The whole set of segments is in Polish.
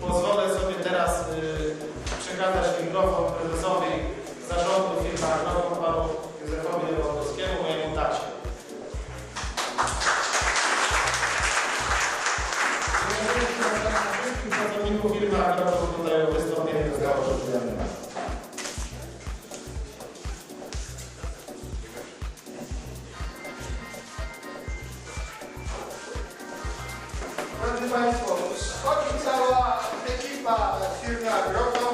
Pozwolę sobie teraz y, przekazać mikrofon prezesowi zarządu firmy Agrofon, You're not, you're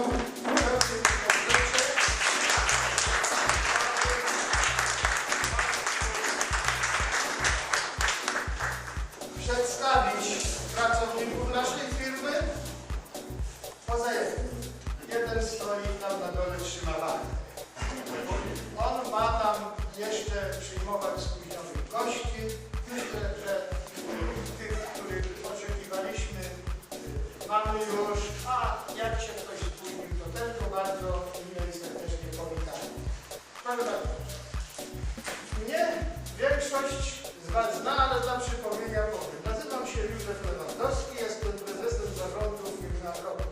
Proszę bardzo. Mnie większość z Was zna, ale dla przypomnienia powiem. Nazywam się Józef Lewandowski, jestem prezesem zarządu firmy Agrofon.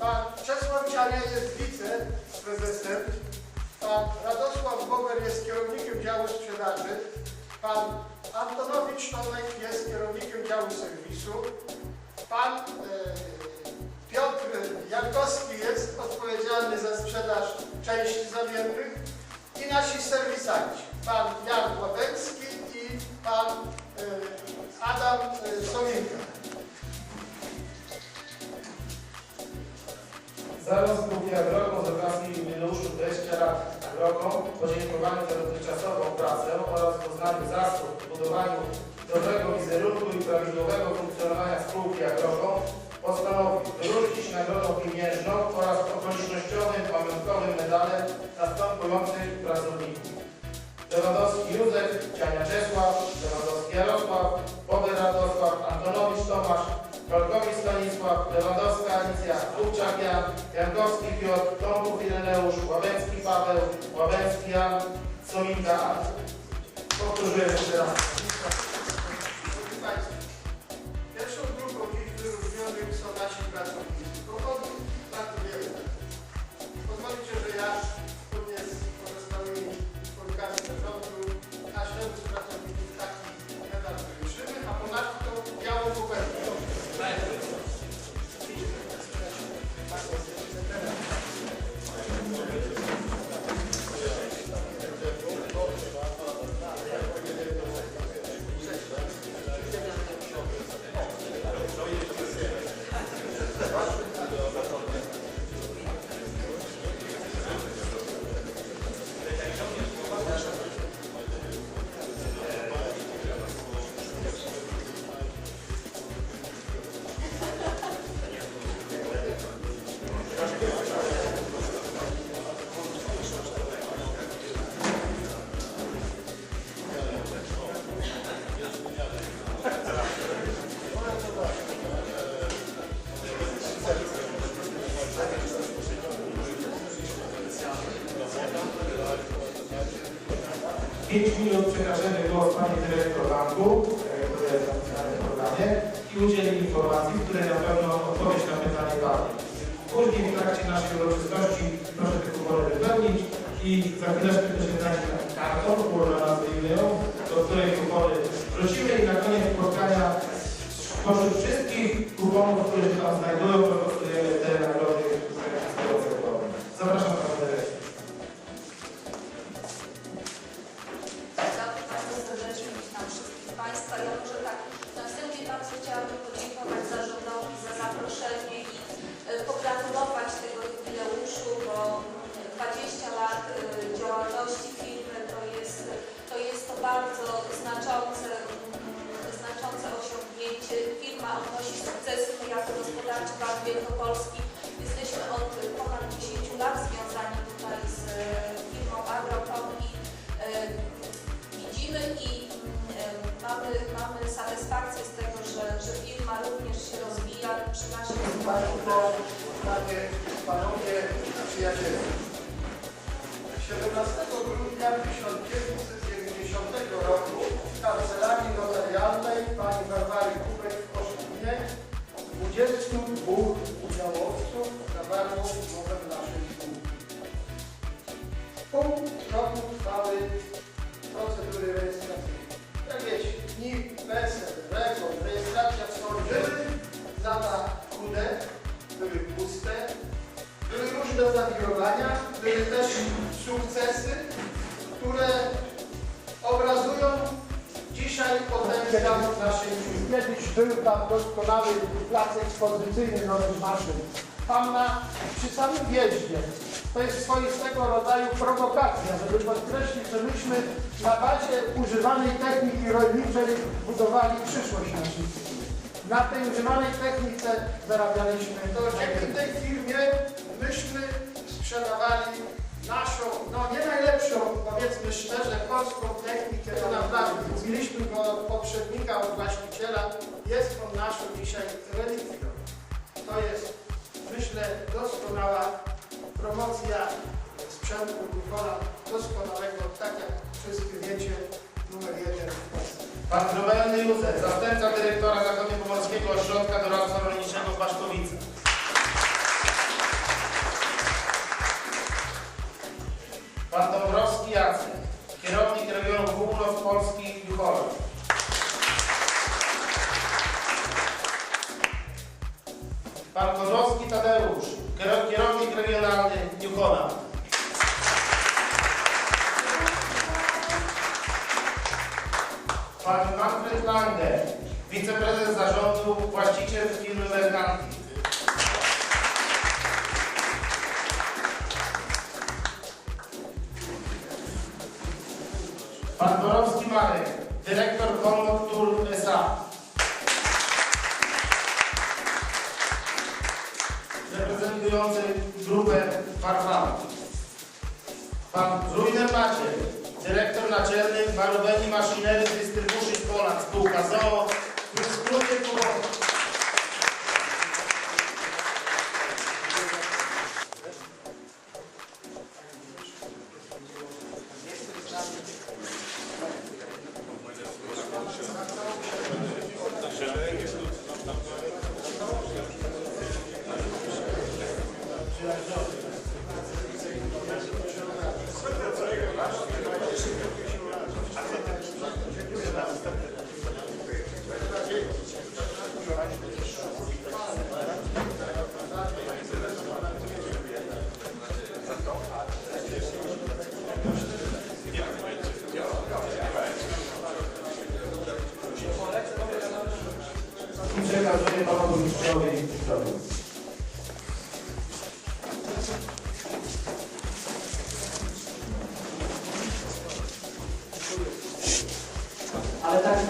Pan Czesław Ciania jest wiceprezesem, pan Radosław Bober jest kierownikiem działu sprzedaży, pan Antonowicz Tomek jest kierownikiem działu serwisu, pan e, Piotr Jankowski jest odpowiedzialny za sprzedaż części zamiennych i nasi serwisanci, pan Jan Łabęcki i pan e, Adam e, Solinka. Zarząd spółki Agrokon z okazji jubileuszu 20 lat Agrokon w podziękowaniu za dotychczasową pracę oraz w uznaniu zasług w budowaniu dobrego wizerunku i prawidłowego funkcjonowania spółki Agrokon postanowił wyróżnić nagrodą pieniężną oraz okolicznościowym pamiątkowym medalem następujących pracowników. Lewandowski Józef, Ciania Czesław, Lewandowski Jarosław, Bober Radosław, Antonowicz Tomasz, Walkowicz Stanisław, Lewandowska Alicja, Kubczak Jan, Jankowski Piotr, Tomków Ireneusz, Łabęcki Paweł, Łabęcki Jan, Sominka Anna. Powtórzyłem jeszcze raz. 5 minut przekażemy głos Pani Dyrektor Banku, e, które jest napisane w programie i udzielimy informacji, które na pewno odpowiedź na pytanie padnie. Później w trakcie naszej uroczystości proszę te kupory wypełnić i za chwileczkę będzie dać kartą ułożona z inną, do której kupory wrzucimy i na koniec spotkania spośród wszystkich kuponów, które się tam znajdują, przyjaciele. 17 grudnia 1990 roku w kancelarii notarialnej pani Barbary Kubek w Koszalinie 22 udziałowców zawarło umowę potencjał naszej. Kiedyś był tam doskonały plac ekspozycyjny nowych maszyn. Tam na, przy samym wjeździe to jest swoistego rodzaju prowokacja, żeby podkreślić, że myśmy na bazie używanej techniki rolniczej budowali przyszłość naszej. Na tej używanej technice zarabialiśmy. To dzięki tej firmie myśmy sprzedawali naszą, no nie najlepszą, powiedzmy szczerze, polską technikę. To naprawdę kupiliśmy go od poprzednika, od właściciela. Jest on naszą dzisiaj relikwią. To jest, myślę, doskonała promocja sprzętu Bukola, doskonałego, tak jak wszyscy wiecie, numer jeden w Polsce. Pan Drobelny Józef, zastępca dyrektora Zachodniopomorskiego Ośrodka Doradztwa Rolniczego w Baszkowicach. Pan Manfred Lange, wiceprezes zarządu, właściciel firmy Mercanti. Pan Borowski Marek, dyrektor Konjunktur SA. Reprezentujący grupę Farfama. Pan Rujner Maciej, dyrektor naczelny Marubeni Machinery Distribution Poland, spółka ZOO,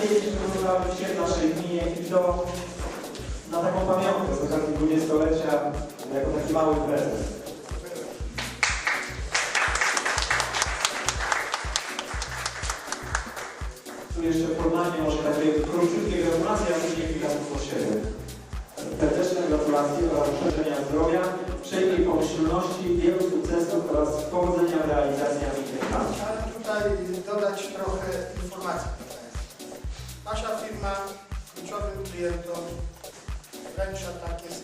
Ale kiedyś wyglądały się w naszej gminie i to na taką pamiątkę z okazji dwudziestolecia jako taki mały prezent. Tu jeszcze formalnie może takie króciutkie gratulacje, a później kilka słów od siebie. Serdeczne gratulacje oraz życzenia zdrowia, wszelkiej pomyślności, wielu sukcesów oraz powodzenia w realizacji ambitnych planów. Chciałem tutaj dodać trochę informacji. Nasza firma kluczowym klientom wręcza takie